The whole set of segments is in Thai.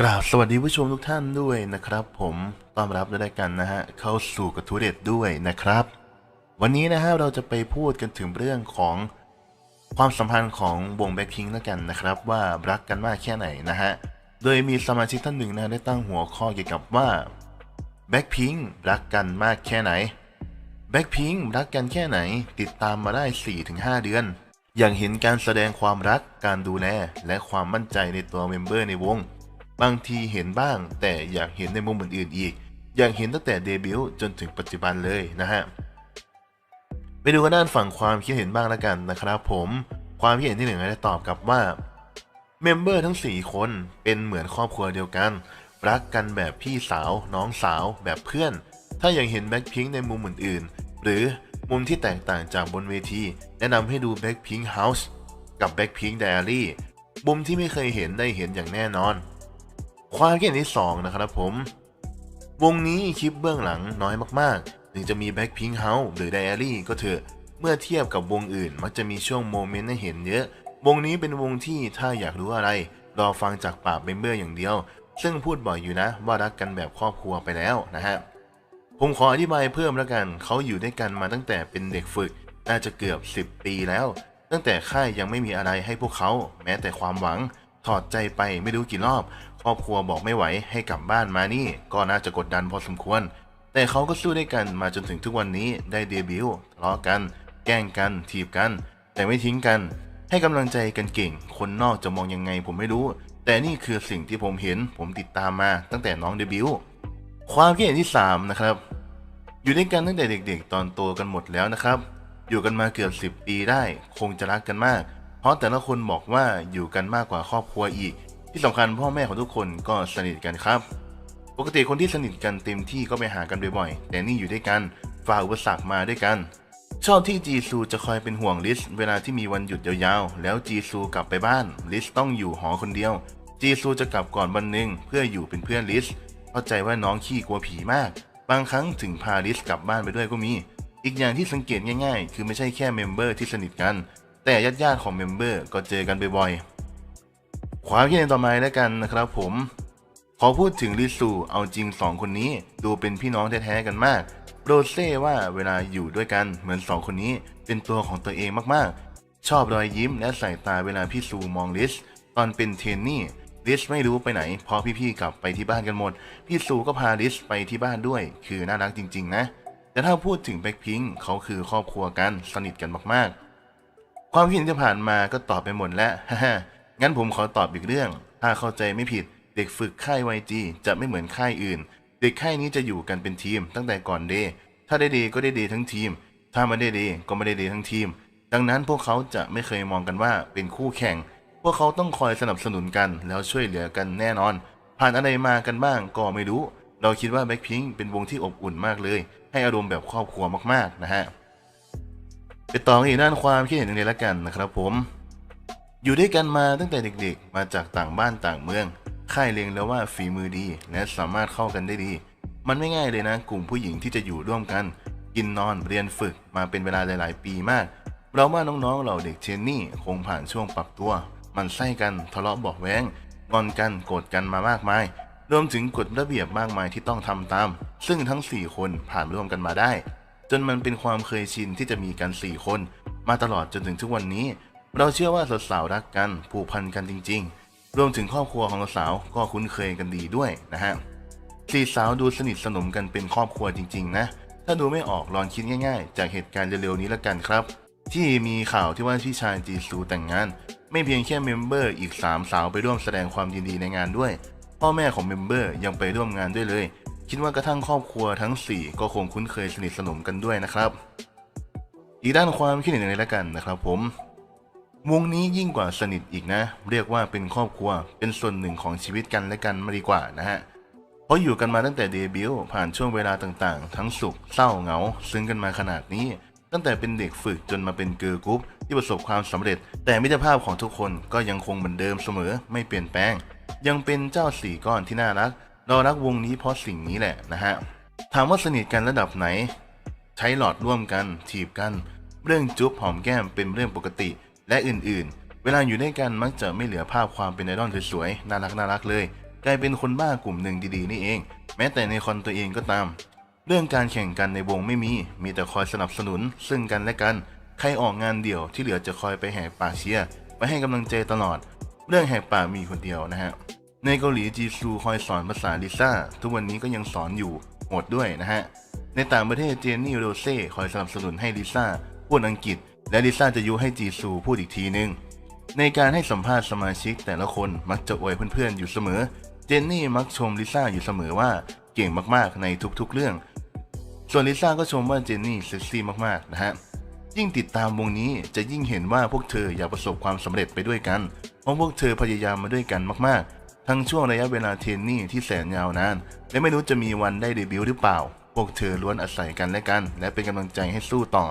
กราบสวัสดีผู้ชมทุกท่านด้วยนะครับ ผมต้อนรับด้วยกันนะฮะเข้าสู่กระทูเด็ดด้วยนะครับ วันนี้นะฮะเราจะไปพูดกันถึงเรื่องของความสัมพันธ์ของวงแบ็คพิงแล้วกันนะครับ ว่ารักกันมากแค่ไหนนะฮะโดยมีสมาชิกท่านหนึ่งนะได้ตั้งหัวข้อเกี่ยวกับว่าแบ็คพิงรักกันมากแค่ไหนแบ็คพิงรักกันแค่ไหน ติดตามมาได้ 4-5 เดือน อย่างเห็นการแสดงความรักการดูแลและความมั่นใจในตัวเมมเบอร์ในวง บางทีเห็นบ้าง แต่อยากเห็นในมุมอื่นๆอีก อยากเห็นตั้งแต่เดบิวต์จนถึงปัจจุบันเลยนะฮะไปดูกันด้านฝั่งความคิดเห็นบ้างแล้วกันนะครับผมความคิดเห็นที่หนึ่งได้ตอบกลับว่าเมมเบอร์ทั้ง 4 คนเป็นเหมือนครอบครัวเดียวกัน รักกันแบบพี่สาว น้องสาว แบบเพื่อน ถ้าอยากเห็นแบ็คพิงในมุมอื่นๆ หรือมุมที่แตกต่างจากบนเวที แนะนำให้ดูแบ็คพิงเฮาส์กับแบ็คพิงไดอารี่มุมที่ไม่เคยเห็นได้เห็นอย่างแน่นอน ความคิดเห็นที่2นะครับผม วงนี้คลิปเบื้องหลังน้อยมากๆ ถึงจะมี Blackpink House หรือ Diary ก็เถอะ เมื่อเทียบกับวงอื่น มักจะมีช่วงโมเมนต์ให้เห็นเยอะ วงนี้เป็นวงที่ถ้าอยากรู้อะไร รอฟังจากปากเมมเบอร์อย่างเดียว ซึ่งพูดบ่อยอยู่นะ ว่ารักกันแบบครอบครัวไปแล้วนะฮะ ผมขออธิบายเพิ่มแล้วกัน เขาอยู่ด้วยกันมาตั้งแต่เป็นเด็กฝึก น่าจะเกือบ 10 ปีแล้ว ตั้งแต่ค่ายยังไม่มีอะไรให้พวกเขา แม้แต่ความหวัง ถอดใจไปไม่รู้กี่รอบ ครอบครัวบอกไม่ไหวให้กลับบ้านมานี่ ก็น่าจะกดดันพอสมควร แต่เขาก็สู้ด้วยกันมาจนถึงทุกวันนี้ได้เดบิวต์ทะเลาะกัน แกล้งกันถีบกัน แต่ไม่ทิ้งกัน ให้กำลังใจกันเก่ง คนนอกจะมองยังไงผมไม่รู้ แต่นี่คือสิ่งที่ผมเห็นผมติดตามมาตั้งแต่น้องเดบิวต์ความคิดเห็นที่สามนะครับ อยู่ด้วยกันตั้งแต่เด็กๆ ตอนโตกันหมดแล้วนะครับ อยู่กันมาเกือบ10 ปีได้ คงจะรักกันมาก เพราะแต่ละคนบอกว่าอยู่กันมากกว่าครอบครัวอีก ที่สำคัญพ่อแม่ของทุกคนก็สนิทกันครับ ปกติคนที่สนิทกันเต็มที่ก็ไปหากันบ่อยๆแต่นี่อยู่ด้วยกันฝ่าอุปสรรคมาด้วยกัน ชอบที่จีซูจะคอยเป็นห่วงลิสเวลาที่มีวันหยุดยาวๆ แล้วจีซูกลับไปบ้าน ลิสต้องอยู่หอคนเดียว จีซูจะกลับก่อนวันหนึ่งเพื่ออยู่เป็นเพื่อนลิสเข้าใจว่าน้องขี้กลัวผีมาก บางครั้งถึงพาลิสกลับบ้านไปด้วยก็มี อีกอย่างที่สังเกตง่ายๆ คือไม่ใช่แค่เมมเบอร์ที่สนิทกัน แต่ญาติๆของเมมเบอร์ก็เจอกันบ่อยๆความคิดเห็นต่อมาแล้วกันนะครับผม ขอพูดถึงลิซูเอาจริงสองคนนี้ดูเป็นพี่น้องแท้ๆกันมากโรเซ่ว่าเวลาอยู่ด้วยกันเหมือนสองคนนี้เป็นตัวของตัวเองมากๆ ชอบรอยยิ้มและสายตาเวลาพี่ซูมองลิสตอนเป็นเทนนี่ลิสไม่รู้ไปไหนพอพี่ๆกลับไปที่บ้านกันหมด พี่ซูก็พาลิสไปที่บ้านด้วย คือน่ารักจริง ๆ นะ แต่ถ้าพูดถึงแบ็คพิงเขาคือครอบครัวกันสนิทกันมากๆ ความคิดเห็นที่ผ่านมาก็ตอบไปหมดแล้วฮ่างั้นผมขอตอบอีกเรื่อง ถ้าเข้าใจไม่ผิด เด็กฝึกค่าย YG จะไม่เหมือนค่ายอื่น เด็กค่ายนี้จะอยู่กันเป็นทีม ตั้งแต่ก่อนเดย์ถ้าได้เดย์ก็ได้เดย์ทั้งทีม ถ้าไม่ได้เดย์ก็ไม่ได้เดย์ทั้งทีม ดังนั้นพวกเขาจะไม่เคยมองกันว่าเป็นคู่แข่ง พวกเขาต้องคอยสนับสนุนกันแล้วช่วยเหลือกันแน่นอน ผ่านอะไรมากันบ้างก็ไม่รู้ เราคิดว่าแบ็คพิงเป็นวงที่อบอุ่นมากเลย ให้อารมณ์แบบครอบครัวมากๆนะฮะ ไปต่อกันอีกด้านความคิดเห็นหนึ่งเลยละกันนะครับผม อยู่ด้วยกันมาตั้งแต่เด็กๆ มาจากต่างบ้านต่างเมือง ค่ายเล็งแล้วว่าฝีมือดี และสามารถเข้ากันได้ดี มันไม่ง่ายเลยนะ กลุ่มผู้หญิงที่จะอยู่ร่วมกัน กินนอนเรียนฝึกมาเป็นเวลาหลาย ๆ ปีมาก เราว่าน้องๆเราเด็กเทรนนี่คงผ่านช่วงปรับตัว มันไส้กันทะเลาะบอกแว้งงอนกันโกรธกันมามากมายรวมถึงกฎระเบียบมากมายที่ต้องทำตาม ซึ่งทั้ง 4 คนผ่านร่วมกันมาได้ จนมันเป็นความเคยชินที่จะมีกัน4คน มาตลอดจนถึงทุกวันนี้ เราเชื่อว่าสาวๆรักกันผูกพันกันจริง ๆ รวมถึงครอบครัวของสาวก็คุ้นเคยกันดีด้วยนะฮะสี่สาวดูสนิทสนมกันเป็นครอบครัวจริง ๆ นะ ถ้าดูไม่ออกลองคิดง่าย ๆ จากเหตุการณ์เร็วๆนี้ละกันครับ ที่มีข่าวที่ว่าพี่ชายจีซูแต่งงาน ไม่เพียงแค่เมมเบอร์อีก 3 สาวไปร่วมแสดงความยินดีในงานด้วย พ่อแม่ของเมมเบอร์ยังไปร่วมงานด้วยเลย คิดว่ากระทั่งครอบครัวทั้ง 4 ก็คงคุ้นเคยสนิทสนมกันด้วยนะครับ อีกด้านความคิดเห็นหนึ่งเลยละกันนะครับผม วงนี้ยิ่งกว่าสนิทอีกนะ เรียกว่าเป็นครอบครัวเป็นส่วนหนึ่งของชีวิตกันและกันมาดีกว่านะฮะเพราะอยู่กันมาตั้งแต่เดบิวต์ผ่านช่วงเวลาต่างๆ ทั้งสุขเศร้าเหงา ซึ้งกันมาขนาดนี้ ตั้งแต่เป็นเด็กฝึกจนมาเป็นเกิร์ลกรุ๊ปที่ประสบความสำเร็จ แต่มิตรภาพของทุกคนก็ยังคงเหมือนเดิมเสมอไม่เปลี่ยนแปลง ยังเป็นเจ้าสี่ก้อนที่น่ารัก เรารักวงนี้เพราะสิ่งนี้แหละนะฮะ ถามว่าสนิทกันระดับไหน ใช้หลอดร่วมกันถีบกัน เรื่องจุ๊บหอมแก้มเป็นเรื่องปกติ และอื่นๆ เวลาอยู่ด้วยกันมักจะไม่เหลือภาพความเป็นไอดอลสวยๆ น่ารักน่ารักเลย กลายเป็นคนบ้ากลุ่มหนึ่งดีๆ นี่เอง แม้แต่ในคอนตัวเองก็ตาม เรื่องการแข่งกันในวงไม่มี มีแต่คอยสนับสนุน ซึ่งกันและกัน ใครออกงานเดี่ยวที่เหลือจะคอยไปแหกปากเชียร์ไปให้กำลังใจตลอด เรื่องแหกปากมีคนเดียวนะฮะ ในเกาหลีจีซูคอยสอนภาษาลิซ่า ทุกวันนี้ก็ยังสอนอยู่โหดด้วยนะฮะ ในต่างประเทศเจนนี่โรเซ่คอยสนับสนุนให้ลิซ่าพูดอังกฤษ และลิซ่าจะยุให้จีซูพูดอีกทีนึง ในการให้สัมภาษณ์สมาชิกแต่ละคนมักจะอวยเพื่อนๆอยู่เสมอ เจนนี่มักชมลิซ่าอยู่เสมอว่าเก่งมากๆในทุกๆเรื่อง ส่วนลิซ่าก็ชมว่าเจนนี่เซ็กซี่มากๆนะฮะยิ่งติดตามวงนี้จะยิ่งเห็นว่าพวกเธออยากประสบความสำเร็จไปด้วยกัน เพราะพวกเธอพยายามมาด้วยกันมากๆ ทั้งช่วงระยะเวลาเทนนี่ที่แสนยาวนาน และไม่รู้จะมีวันได้เดบิวต์หรือเปล่า พวกเธอล้วนอาศัยกันและกัน และเป็นกำลังใจให้สู้ต่อ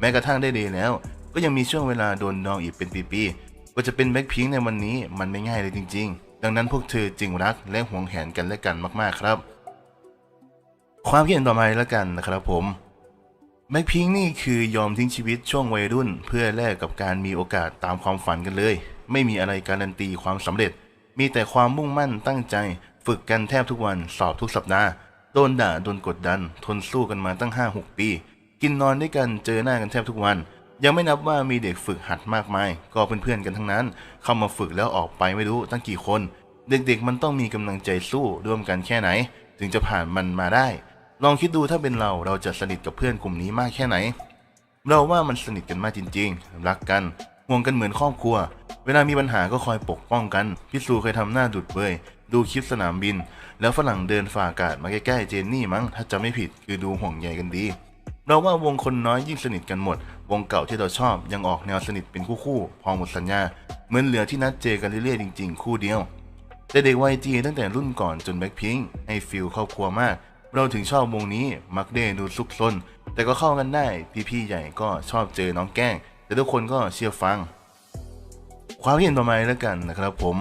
แม้กระทั่งได้เดย์แล้ว ก็ยังมีช่วงเวลาโดนดองอีกเป็นปีๆกว่าจะเป็นแบ็คพิงในวันนี้มันไม่ง่ายเลยจริง ๆ ดังนั้นพวกเธอจึงรักและหวงแหนกันและกันมากๆครับ ความคิดเห็นต่อมาแล้วกันนะครับผมแบ็คพิงนี่คือยอมทิ้งชีวิตช่วงวัยรุ่น เพื่อแลกกับการมีโอกาสตามความฝันกันเลย ไม่มีอะไรการันตีความสำเร็จ มีแต่ความมุ่งมั่นตั้งใจ ฝึกกันแทบทุกวันสอบทุกสัปดาห์โดนด่าโดนกดดัน ทนสู้กันมาตั้ง5-6ปี กินนอนด้วยกันเจอหน้ากันแทบทุกวัน ยังไม่นับว่ามีเด็กฝึกหัดมากมาย ก็เป็นเพื่อนกันทั้งนั้น เข้ามาฝึกแล้วออกไปไม่รู้ตั้งกี่คน เด็กๆมันต้องมีกำลังใจสู้ร่วมกันแค่ไหน ถึงจะผ่านมันมาได้ ลองคิดดูถ้าเป็นเราเราจะสนิทกับเพื่อนกลุ่มนี้มากแค่ไหน เราว่ามันสนิทกันมากจริง ๆ รักกันห่วงกันเหมือนครอบครัว เวลามีปัญหาก็คอยปกป้องกัน พี่ซูเคยทำหน้าดุดเบยดูคลิปสนามบิน แล้วฝรั่งเดินฝ่าอากาศมาใกล้ๆเจนนี่มั้ง ถ้าจำไม่ผิดคือดูห่วงใยกันดี เราว่าวงคนน้อยยิ่งสนิทกันหมด วงเก่าที่เราชอบยังออกแนวสนิทเป็นคู่ๆ พอหมดสัญญา เหมือนเหลือที่นัดเจอกันเรื่อยๆจริงๆ คู่เดียว แต่เด็กวัยจีตั้งแต่รุ่นก่อนจนแบ็คพิงค์ให้ฟิลครอบครัวมาก เราถึงชอบวงนี้มักเดดูซุกซนแต่ก็เข้ากันได้พี่ๆใหญ่ก็ชอบเจอน้องแกล้ง แต่ทุกคนก็เชื่อฟัง ความเห็นต่อมาแล้วกันนะครับผม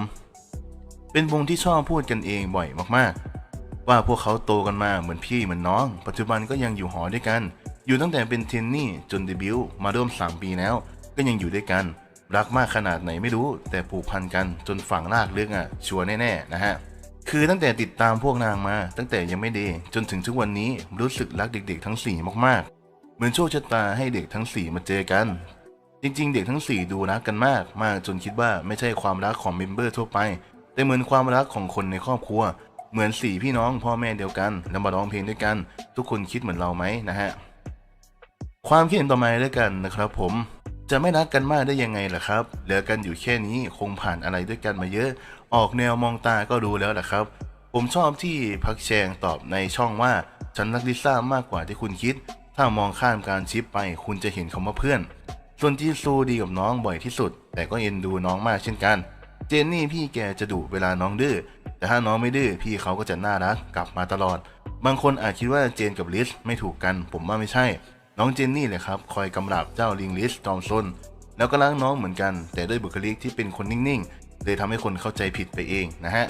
เป็นวงที่ชอบพูดกันเองบ่อยมากๆ ว่าพวกเขาโตกันมาเหมือนพี่เหมือนน้อง ปัจจุบันก็ยังอยู่หอด้วยกัน อยู่ตั้งแต่เป็นเทนนี่จนเดบิวต์มาร่วม3ปีแล้ว ก็ยังอยู่ด้วยกัน รักมากขนาดไหนไม่รู้ แต่ผูกพันกันจนฝังรากเลึกอะชัวร์แน่ๆนะฮะคือตั้งแต่ติดตามพวกนางมา ตั้งแต่ยังไม่เดจนถึงทุกวันนี้รู้สึกรักเด็กๆ ทั้ง 4 มากๆ เหมือนโชคชะตาให้เด็กทั้ง 4 มาเจอกัน จริงๆ เด็กทั้ง 4 ดูรักกันมาก มากจนคิดว่าไม่ใช่ความรักของเมมเบอร์ทั่วไป แต่เหมือนความรักของคนในครอบครัว เหมือนสี่พี่น้องพ่อแม่เดียวกันแล้วมาร้องเพลงด้วยกัน ทุกคนคิดเหมือนเราไหมนะฮะ ความคิดเห็นต่อมาด้วยกันนะครับผมจะไม่รักกันมากได้ยังไงล่ะครับ เหลือกันอยู่แค่นี้คงผ่านอะไรด้วยกันมาเยอะ ออกแนวมองตาก็รู้แล้วแหละครับ ผมชอบที่พักแชงตอบในช่องว่า ฉันรักลิซ่ามากกว่าที่คุณคิด ถ้ามองข้ามการชิปไปคุณจะเห็นคำว่าเพื่อน ส่วนจีซูดีกับน้องบ่อยที่สุด แต่ก็เอ็นดูน้องมากเช่นกัน เจนนี่พี่แกจะดุเวลาน้องดื้อ แต่ถ้าน้องไม่ดื้อพี่เขาก็จะน่ารักกลับมาตลอด บางคนอาจคิดว่าเจนกับลิสไม่ถูกกัน ผมว่าไม่ใช่ น้องเจนนี่เลยครับคอยกำราบเจ้าลิงลิสจอมซนแล้วก็รักน้องเหมือนกัน แต่ด้วยบุคลิกที่เป็นคนนิ่งๆ เลยทำให้คนเข้าใจผิดไปเองนะฮะ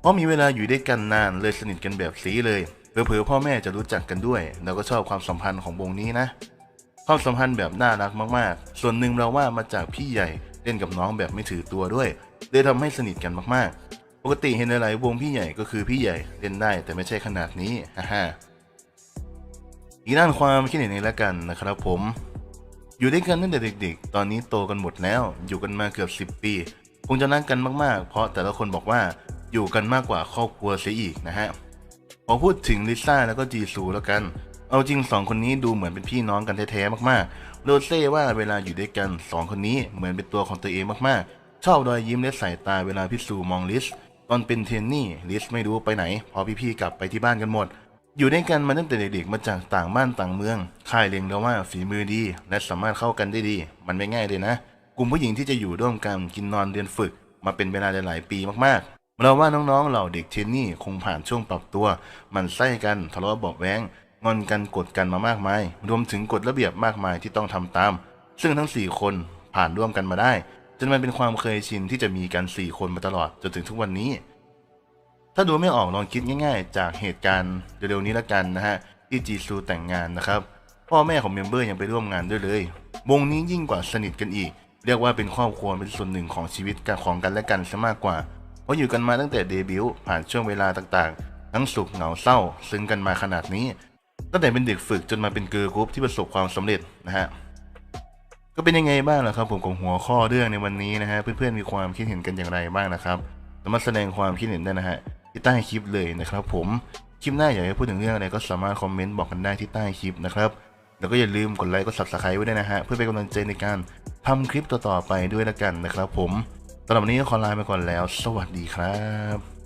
เพราะมีเวลาอยู่ด้วยกันนานเลยสนิทกันแบบสีเลยเผลอๆพ่อแม่จะรู้จักกันด้วย แล้วก็ชอบความสัมพันธ์ของวงนี้นะ ความสัมพันธ์แบบน่ารักมากๆ ส่วนหนึ่งเราว่ามาจากพี่ใหญ่เล่นกับน้องแบบไม่ถือตัวด้วยเลยทำให้สนิทกันมากๆ ปกติเห็นหลายๆวงพี่ใหญ่ก็คือพี่ใหญ่เล่นได้แต่ไม่ใช่ขนาดนี้ฮ่าฮ่าอีกด้านความคิดเห็นนี้แล้วกันนะครับผม อยู่ด้วยกันตั้งแต่เด็ก ๆ ตอนนี้โตกันหมดแล้ว อยู่กันมาเกือบ 10 ปี คงจะรักกันมากๆ เพราะแต่ละคนบอกว่าอยู่กันมากกว่าครอบครัวเสียอีกนะฮะพอพูดถึงลิซ่าแล้วก็จีซูแล้วกัน เอาจริงสองคนนี้ดูเหมือนเป็นพี่น้องกันแท้ๆมากๆ โรเซ่ว่าเวลาอยู่ด้วยกันสองคนนี้เหมือนเป็นตัวของตัวเองมากๆ ชอบรอยยิ้มและสายตาเวลาพี่ซูมองลิส ตอนเป็นเทนนี่ลิสไม่รู้ไปไหนพอพี่ๆกลับไปที่บ้านกันหมด อยู่ด้วยกันมาตั้งแต่เด็กๆมาจากต่างบ้านต่างเมือง ค่ายเล็งแล้วว่าฝีมือดี และสามารถเข้ากันได้ดี มันไม่ง่ายเลยนะ กลุ่มผู้หญิงที่จะอยู่ร่วมกันกินนอนเรียนฝึก มาเป็นเวลาหลายๆปีมากๆ เราว่าน้องๆเหล่าเด็กเทนนี่คงผ่านช่วงปรับตัว มันไส้กันทะเลาะเบาแวง งอนกันกดกันมามากมาย รวมถึงกฎระเบียบมากมายที่ต้องทำตาม ซึ่งทั้ง 4 คนผ่านร่วมกันมาได้ จนมันเป็นความเคยชินที่จะมีกัน 4 คนมาตลอดจนถึงทุกวันนี้ ถ้าดูไม่ออกลองคิดง่าย ๆ จากเหตุการณ์เร็วๆนี้ละกันนะฮะที่จีซูแต่งงานนะครับ พ่อแม่ของเมมเบอร์ยังไปร่วมงานด้วยเลย วงนี้ยิ่งกว่าสนิทกันอีก เรียกว่าเป็นครอบครัวเป็นส่วนหนึ่งของชีวิตกันของกันและกันซะมากกว่าคราะอยู่กันมาตั้งแต่เดบิวต์ผ่านช่วงเวลาต่างๆ ทั้งสุขเหงาเศร้า ซึ้งกันมาขนาดนี้ ตั้งแต่เป็นเด็กฝึกจนมาเป็นเกิร์ลกรุ๊ปที่ประสบความสำเร็จนะฮะก็เป็นยังไงบ้างล่ะครับ ผมกับหัวข้อเรื่องในวันนี้นะฮะเพื่อนๆมีความคิดเห็นกันอย่างไรบ้างนะครับสามารถแสดงความคิดเห็นได้นะฮะที่ใต้คลิปเลยนะครับ ผมคลิปหน้าอยากให้พูดถึงเรื่องอะไรก็สามารถคอมเมนต์บอกกันได้ที่ใต้คลิปนะครับแล้วก็อย่าลืมกดไลค์กด subscribe ไว้ด้วยนะฮะเพื่อเป็นกำลังใจในการทำคลิปต่อๆไปด้วยละกันนะครับ ผมสำหรับวันนี้ก็ขอลาไปก่อนแล้ว สวัสดีครับ